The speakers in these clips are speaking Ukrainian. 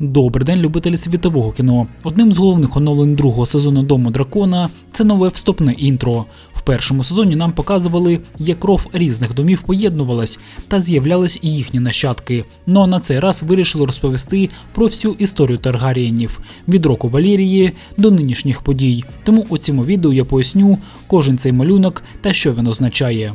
Добрий день, любителі світового кіно. Одним з головних оновлень другого сезону Дому дракона це нове вступне інтро. В першому сезоні нам показували, як кров різних домів поєднувалась та з'являлись і їхні нащадки. Но на цей раз вирішили розповісти про всю історію Таргарієнів від року Валерії до нинішніх подій. Тому у цьому відео я поясню кожен цей малюнок та що він означає.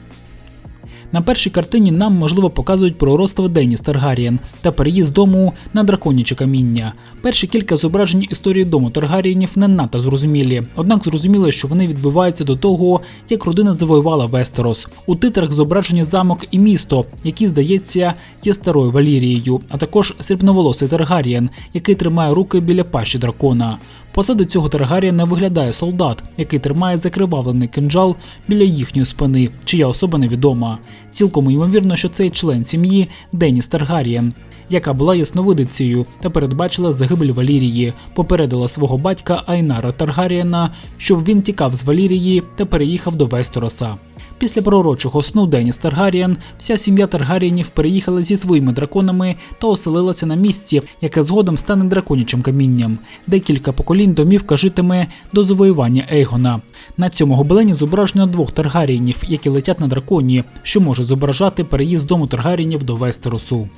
На першій картині нам можливо показують пророцтво Деніс Таргарієн та переїзд дому на драконяче каміння. Перші кілька зображень історії дому Таргарієнів не надто зрозумілі, однак зрозуміло, що вони відбуваються до того, як родина завоювала Вестерос. У титрах зображені замок і місто, які, здається, є старою Валірією, а також срібноволосий Таргарієн, який тримає руки біля пащі дракона. Позаду цього Таргарієна виглядає солдат, який тримає закривавлений кинджал біля їхньої спини, чия особа невідома. Цілком ймовірно, що цей член сім'ї Деніс Таргарієн, яка була ясновидицею та передбачила загибель Валірії, попередила свого батька Айнара Таргарієна, щоб він тікав з Валірії та переїхав до Вестероса. Після пророчого сну Деніс Таргарієн, вся сім'я Таргарієнів переїхала зі своїми драконами та оселилася на місці, яке згодом стане драконячим камінням. Декілька поколінь домівка житиме до завоювання Ейгона. На цьому гобелені зображено двох Таргарієнів, які летять на драконі, що може зображати переїзд дому Таргарієнів до Вестеросу.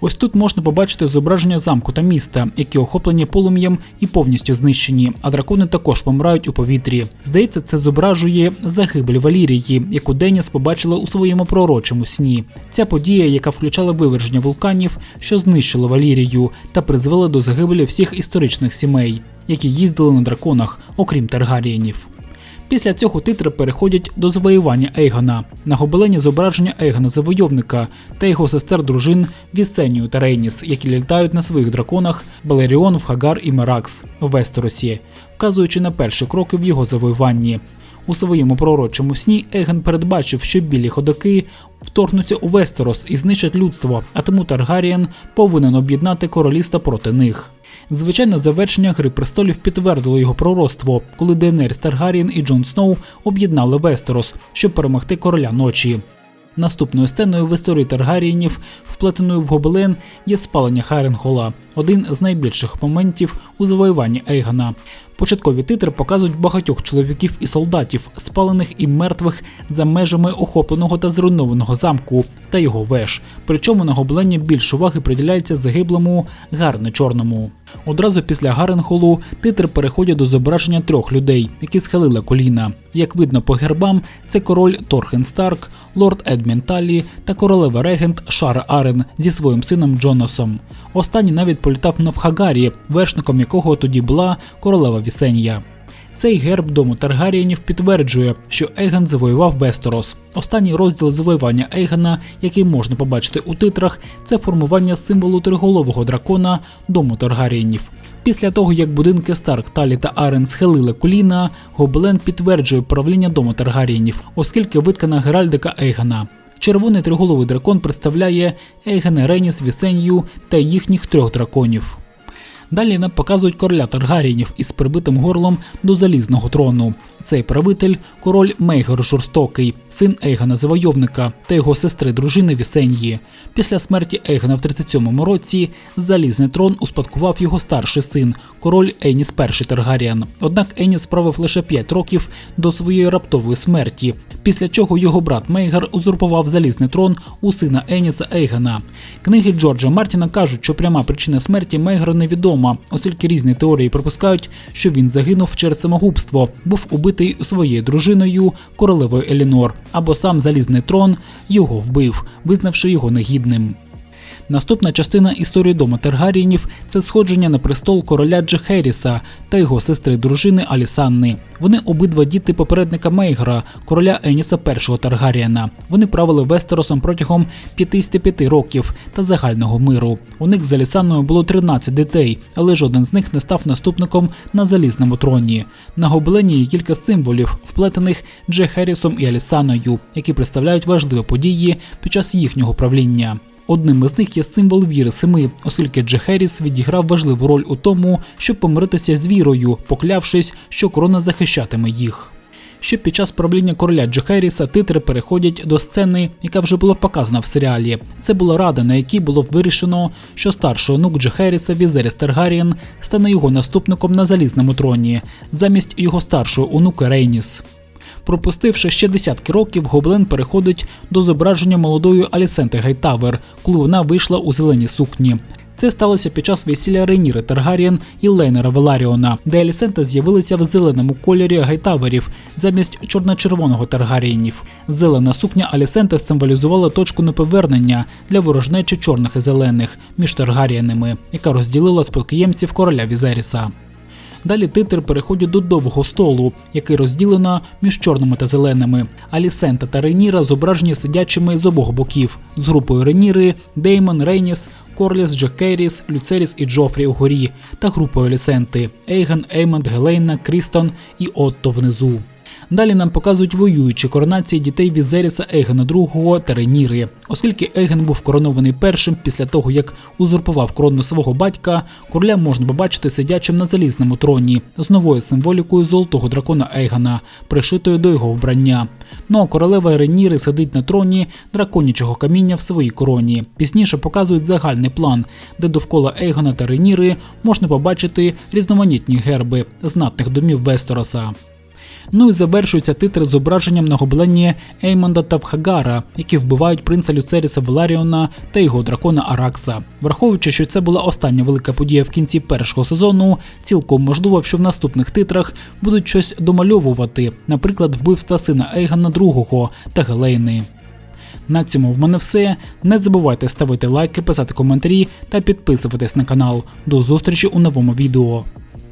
Ось тут можна побачити зображення замку та міста, які охоплені полум'ям і повністю знищені, а дракони також помирають у повітрі. Здається, це зображує загибель Валірії, яку Деніс побачила у своєму пророчому сні. Ця подія, яка включала виверження вулканів, що знищило Валірію та призвела до загибелі всіх історичних сімей, які їздили на драконах, окрім Таргарієнів. Після цього титри переходять до завоювання Ейгона. На гобелені зображення Ейгона завойовника та його сестер дружин Вісенію та Рейніс, які літають на своїх драконах Балеріон, Вхагар і Меракс в Вестеросі, вказуючи на перші кроки в його завоюванні. У своєму пророчому сні Еген передбачив, що білі ходоки вторгнуться у Вестерос і знищать людство, а тому Таргарієн повинен об'єднати королівство проти них. Звичайно, завершення Гри престолів підтвердило його пророцтво, коли Дейенеріс Таргарієн і Джон Сноу об'єднали Вестерос, щоб перемогти короля ночі. Наступною сценою в історії Таргарієнів, вплетеною в гобелен, є спалення Харенхола, один з найбільших моментів у завоюванні Ейгона. Початкові титри показують багатьох чоловіків і солдатів, спалених і мертвих за межами охопленого та зруйнованого замку та його веж. Причому на гобелені більш уваги приділяється загиблому гарне чорному. Одразу після Гаренхолу титр переходять до зображення трьох людей, які схилили коліна. Як видно по гербам, це король Торхен Старк, лорд Едмін Таллі та королева регент Шара Арен зі своїм сином Джонасом. Останній навіть політав на Вхагарі, вершником якого тоді була королева Вісенія. Цей герб дому Таргарієнів підтверджує, що Ейган завоював Вестерос. Останній розділ завоювання Ейгана, який можна побачити у титрах, це формування символу триголового дракона дому Таргарієнів. Після того, як будинки Старк, Талі та Арен схилили коліна, Гобелен підтверджує правління дому Таргарієнів, оскільки виткана геральдика Ейгана. Червоний триголовий дракон представляє Ейгена Реніс, Вісенью та їхніх трьох драконів. Далі нам показують короля Таргарієнів із прибитим горлом до залізного трону. Цей правитель король Мейгер Жорстокий, син Ейгана Завойовника та його сестри дружини Вісеньї. Після смерті Ейгана в 37-му році залізний трон успадкував його старший син, король Еніс І Таргаріан. Однак Еніс правив лише 5 років до своєї раптової смерті, після чого його брат Мейгар узурпував залізний трон у сина Еніса Ейгана. Книги Джорджа Мартіна кажуть, що пряма причина смерті Мейгара невідома, оскільки різні теорії припускають, що він загинув через самогубство, був убитий своєю дружиною, королевою Елінор, або сам залізний трон його вбив, визнавши його негідним. Наступна частина історії дому Таргарієнів – це сходження на престол короля Джехеріса та його сестри дружини Алісанни. Вони обидва діти попередника Мейгра, короля Еніса І Таргарієна. Вони правили Вестеросом протягом 55 років та загального миру. У них з Алісанною було 13 дітей, але жоден з них не став наступником на залізному троні. На гобелені є кілька символів, вплетених Джехерісом і Алісаною, які представляють важливі події під час їхнього правління. Одним із них є символ віри семи, оскільки Джехеріс відіграв важливу роль у тому, щоб помиритися з вірою, поклявшись, що корона захищатиме їх. Ще під час правління короля Джехеріса титри переходять до сцени, яка вже була показана в серіалі. Це була рада, на якій було вирішено, що старший онук Джехеріса Візеріс Таргарієн стане його наступником на залізному троні, замість його старшого онука Рейніс. Пропустивши ще десятки років, Гоблен переходить до зображення молодої Алісенти Гайтавер, коли вона вийшла у зеленій сукні. Це сталося під час весілля Рейніри Таргарієн і Лейнера Веларіона, де Алісента з'явилися в зеленому кольорі гайтаверів замість чорно-червоного Таргарієнів. Зелена сукня Алісента символізувала точку неповернення для ворожнечі чорних і зелених між Таргарієнами, яка розділила спадкоємців короля Візеріса. Далі титр переходять до довгого столу, який розділено між чорними та зеленими. Алісента та Рейніра зображені сидячими з обох боків з групою Рейніри, Деймон, Рейніс, Корліс, Джекеріс, Люцеріс і Джофрі угорі та групою Алісенти Ейган, Еймонд, Гелейна, Крістон і Отто внизу. Далі нам показують воюючі коронації дітей Візеріса Ейгена II та Рейніри. Оскільки Ейген був коронований першим після того, як узурпував корону свого батька, короля можна побачити сидячим на залізному троні з новою символікою золотого дракона Ейгена, пришитою до його вбрання. Ну а королева Рейніри сидить на троні драконячого каміння в своїй короні. Пізніше показують загальний план, де довкола Ейгона та Рейніри можна побачити різноманітні герби знатних домів Вестероса. Ну і завершується титр зображенням на гобелені Еймонда та Вхагара, які вбивають принца Люцеріса Веларіона та його дракона Аракса. Враховуючи, що це була остання велика подія в кінці першого сезону, цілком можливо, що в наступних титрах будуть щось домальовувати, наприклад, вбивства сина Ейгана II та Гелейни. На цьому в мене все. Не забувайте ставити лайки, писати коментарі та підписуватись на канал. До зустрічі у новому відео.